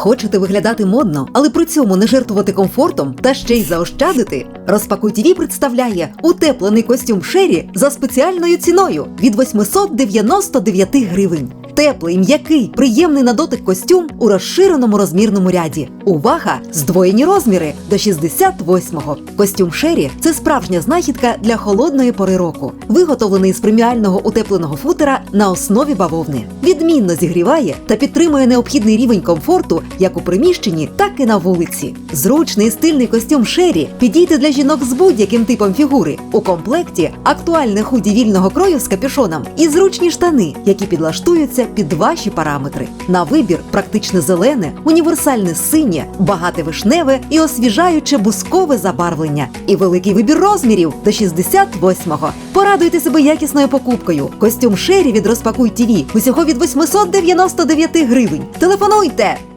Хочете виглядати модно, але при цьому не жертвувати комфортом та ще й заощадити? Розпакуй ТВ представляє утеплений костюм Шері за спеціальною ціною від 899 гривень. Теплий, м'який, приємний на дотик костюм у розширеному розмірному ряді. Увага! Здвоєні розміри до 68-го. Костюм Шері це справжня знахідка для холодної пори року, виготовлений з преміального утепленого футера на основі бавовни. Відмінно зігріває та підтримує необхідний рівень комфорту як у приміщенні, так і на вулиці. Зручний стильний костюм Шері підійде для жінок з будь-яким типом фігури. У комплекті актуальне худі вільного крою з капюшоном і зручні штани, які підлаштуються під ваші параметри. На вибір практичне зелене, універсальне синє, багате вишневе і освіжаюче бускове забарвлення. І великий вибір розмірів до 68-го. Порадуйте себе якісною покупкою. Костюм Шері від Розпакуй ТВ усього від 899 гривень. Телефонуйте!